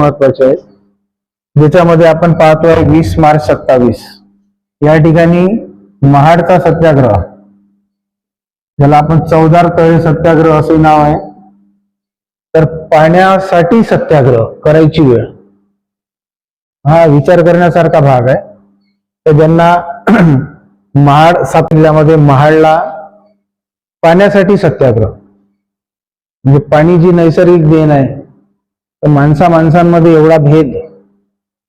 महत्त्वाचे आहेत. ज्याच्यामध्ये आपण पाहतोय वीस मार्च सत्तावीस. या ठिकाणी महाडचा सत्याग्रह. ज्याला आपण चौदार तळे सत्याग्रह असे नाव आहे. तर पाण्यासाठी सत्याग्रह करायची वेळ. हा विचार करण्यासारखा भाग आहे. तर ज्यांना महाड सात जिल्ह्यामध्ये महाडला पाण्यासाठी सत्याग्रह. म्हणजे पाणी जी नैसर्गिक देण आहे तर माणसा माणसांमध्ये एवढा भेद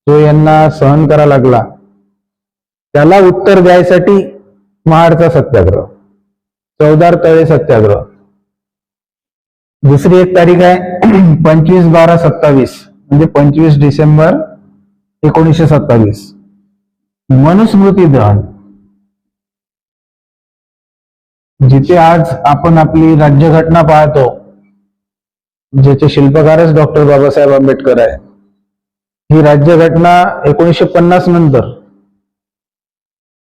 जो यांना सहन करा लागला त्याला उत्तर द्यायसाठी महाडचा सत्याग्रह चौदार तळे सत्याग्रह. दुसरी एक तारीख आहे पंचवीस बारा सत्तावीस म्हणजे पंचवीस डिसेंबर एकोणीसशे सत्तावीस. मनुस्मृती दहन. जिथे आज आपण आपली राज्यघटना पाहतो ज्याचे शिल्पकारच डॉक्टर बाबासाहेब आंबेडकर आहे. ही राज्यघटना एकोणीसशे पन्नास नंतर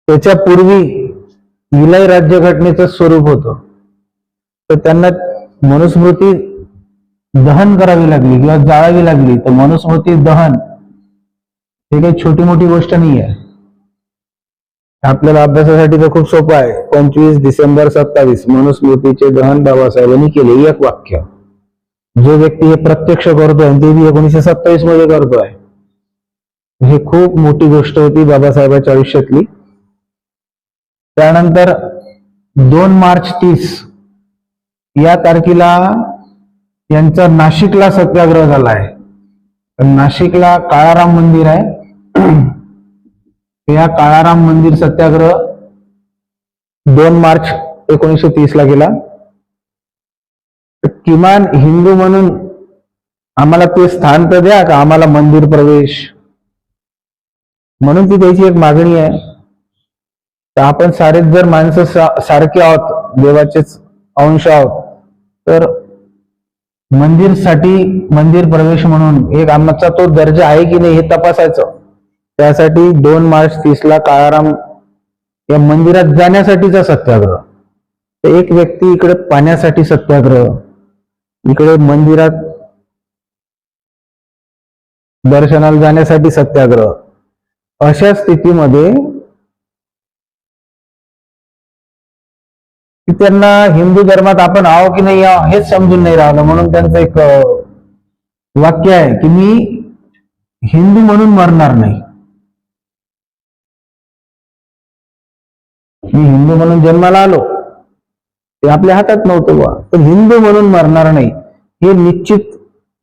त्याच्या पूर्वी विलय राज्यघटनेचं स्वरूप होतं. तर त्यांना मनुस्मृती दहन करावी लागली किंवा जाळावी लागली. तर मनुस्मृती दहन हे काही छोटी मोठी गोष्ट नाही आहे. आपल्याला अभ्यासासाठी तर खूप सोपं आहे. पंचवीस डिसेंबर सत्तावीस मनुस्मृतीचे दहन बाबासाहेबांनी केले. एक वाक्य. जो व्यक्ती हे प्रत्यक्ष करतोय ते बी एकोणीसशे सत्तावीसमध्ये करतोय हे खूप मोठी गोष्ट होती बाबासाहेबांच्या आयुष्यातली. त्यानंतर दोन मार्च तीस या तारखेला यांचा नाशिकला सत्याग्रह झाला आहे. नाशिकला काळाराम मंदिर आहे. या काळाराम मंदिर सत्याग्रह दोन मार्च एकोणीसशे तीस ला गेला किमान हिंदू म्हणून आम्हाला ते स्थान तर द्या का आम्हाला मंदिर प्रवेश? म्हणून ती त्याची एक मागणी आहे. तर आपण सारेच जर माणसं सारखे आहोत देवाचेच अंश आहोत तर मंदिरसाठी मंदिर प्रवेश म्हणून एक आमचा तो दर्जा आहे की नाही हे तपासायचं. त्यासाठी दोन मार्च तीसला काळाराम या मंदिरात जाण्यासाठीचा सत्याग्रह. एक व्यक्ती इकडे पाण्यासाठी सत्याग्रह. इकडे मंदिरात दर्शनाला जाण्यासाठी सत्याग्रह. अशा स्थितीमध्ये की त्यांना हिंदू धर्मात आपण आहो की नाही आहो हेच समजून नाही राहिलं. म्हणून त्यांचं एक वाक्य आहे की मी हिंदू म्हणून मरणार नाही. मी हिंदू म्हणून जन्माला आलो. ते आपल्या हातात नव्हतं बा पण हिंदू म्हणून मरणार नाही हे निश्चित.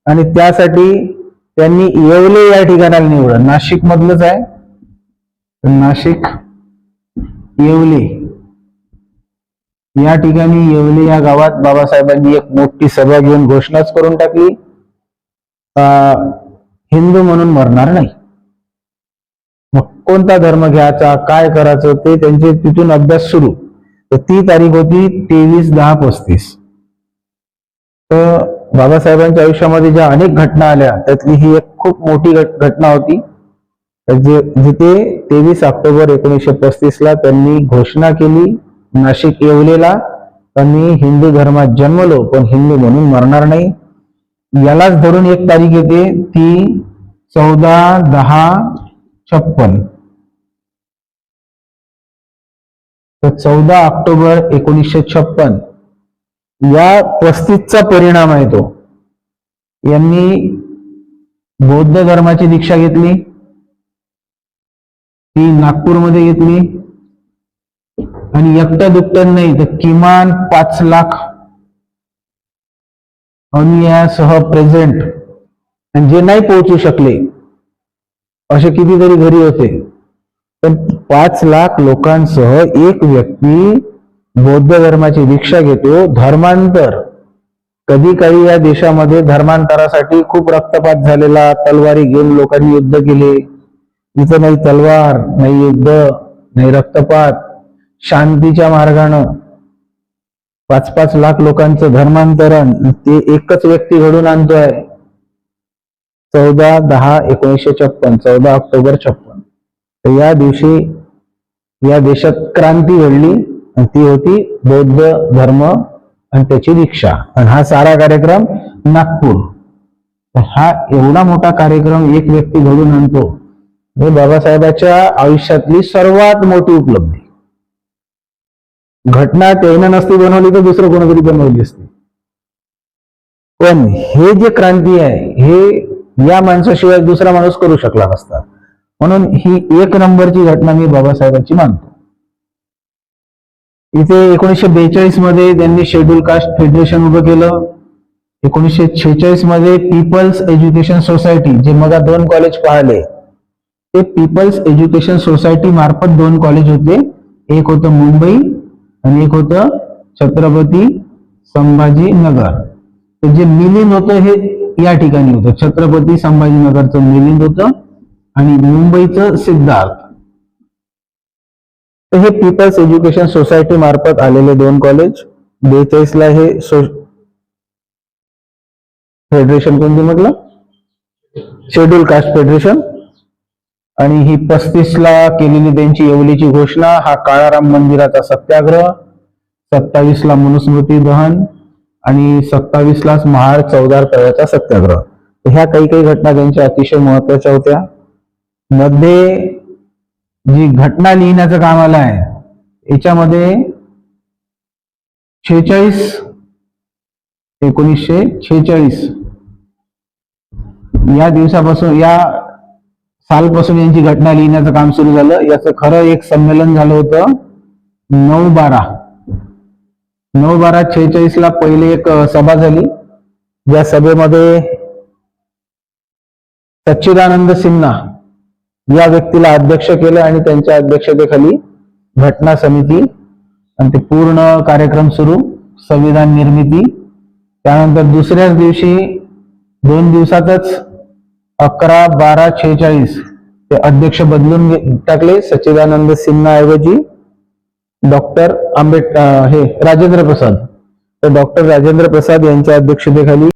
आणि त्यासाठी त्यांनी येवले या ठिकाणाला निवडलं. नाशिक मधलंच आहे नाशिक येवले. या ठिकाणी येवले या गावात बाबासाहेबांनी एक मोठी सभा घेऊन घोषणाच करून टाकली. अं, हिंदू म्हणून मरणार नाही. मग कोणता धर्म घ्यायचा काय करायचं ते त्यांचे तिथून अभ्यास सुरू. तर ती तारीख होती तेवीस दहा पस्तीस. तर बाबासाहेबांच्या आयुष्यामध्ये ज्या अनेक घटना आल्या त्यातली ही एक खूप मोठी घटना होती. जे जिथे तेवीस ऑक्टोबर एकोणीसशे पस्तीस ला त्यांनी घोषणा केली नाशिक येवलेला त्यांनी हिंदू धर्मात जन्मलो पण हिंदू म्हणून मरणार नाही. यालाच धरून एक तारीख येते ती चौदा दहा छप्पन. तर चौदा ऑक्टोबर एकोणीसशे छप्पन. या पस्तीसचा परिणाम आहे तो. यांनी बौद्ध धर्माची दीक्षा घेतली. ती नागपूरमध्ये घेतली. आणि एकट्या दुकट्यानं नाही तर किमान पाच लाख अनुयासह प्रेझेंट आणि जे नाही पोहोचू शकले असे कितीतरी घरी होते. पण पाच लाख लोकांसह एक व्यक्ती बौद्ध धर्माची दीक्षा घेतो धर्मांतर. कधी काही या देशामध्ये धर्मांतरासाठी खूप रक्तपात झालेला तलवारी घेऊन लोकांनी युद्ध केले. इथं नाही तलवार नाही युद्ध नाही रक्तपात. शांतीच्या मार्गानं पाच पाच लाख लोकांचं धर्मांतरण ते एकच व्यक्ती घडून आणतोय. चौदा दहा एकोणीसशे छप्पन चौदा ऑक्टोबर छप्पन. तर या दिवशी या देशात क्रांती घडली आणि ती होती बौद्ध धर्म आणि त्याची दीक्षा. आणि हा सारा कार्यक्रम नागपूर. तर हा एवढा मोठा कार्यक्रम एक व्यक्ती घडून आणतो. हे बाबासाहेबाच्या आयुष्यातली सर्वात मोठी उपलब्धी. घटना त्यानं नसती बनवली तर दुसरं कोणतरी बनवली असती. पण हे जे क्रांती आहे हे या माणसाशिवाय दुसरा माणूस करू शकला नसता. म्हणून ही एक नंबरची घटना मी बाबासाहेबांची मानतो. इथे एकोणीसशे बेचाळीसमध्ये त्यांनी शेड्यूल कास्ट फेडरेशन उभं केलं. एकोणीसशे छेचाळीसमध्ये पीपल्स एज्युकेशन सोसायटी जे मग दोन कॉलेज पाहिले ते पीपल्स एज्युकेशन सोसायटी मार्फत दोन कॉलेज होते. एक होतं मुंबई आणि एक होतं छत्रपती संभाजीनगर. तर जे मिलिंद होतं हे या ठिकाणी होतं. छत्रपती संभाजीनगरचं मिलिंद होतं. आणि मुंबईचं सिद्धार्थ. तर हे पीपल्स एज्युकेशन सोसायटी मार्फत आलेले दोन कॉलेज बेचाळीस ला हे सो फेडरेशन कोणती म्हटलं? शेड्यूल कास्ट फेडरेशन आणि ही पस्तीस ला केलेली त्यांची येवलीची घोषणा हा काळाराम मंदिराचा सत्याग्रह सत्तावीस ला मनुस्मृती दहन आणि सत्तावीस लाच चौदार तळ्याचा सत्याग्रह. ह्या काही काही घटना त्यांच्या अतिशय महत्त्वाच्या होत्या. मध्ये जी घटना लिहिण्याचं काम आलं आहे याच्यामध्ये शेहेचाळीस एकोणीसशे शेहेचाळीस. या दिवसापासून या सालपासून यांची घटना लिहिण्याचं काम सुरू झालं. याचं खरं एक संमेलन झालं होतं नऊ बारा. नऊ बारा छेचाळीस ला पहिले एक सभा झाली. ज्या सभेमध्ये सच्चिदानंद सिन्हा या व्यक्तीला अध्यक्ष केलं आणि त्यांच्या अध्यक्षतेखाली घटना समिती आणि ते पूर्ण कार्यक्रम सुरू संविधान निर्मिती. त्यानंतर दुसऱ्याच दिवशी दोन दिवसातच अकरा बारा छेचाळीस ते अध्यक्ष बदलून टाकले सच्चिदानंद सिन्हा ऐवजी डॉक्टर आंबेड हे राजेंद्र प्रसाद. तर डॉक्टर राजेंद्र प्रसाद यांच्या अध्यक्षतेखाली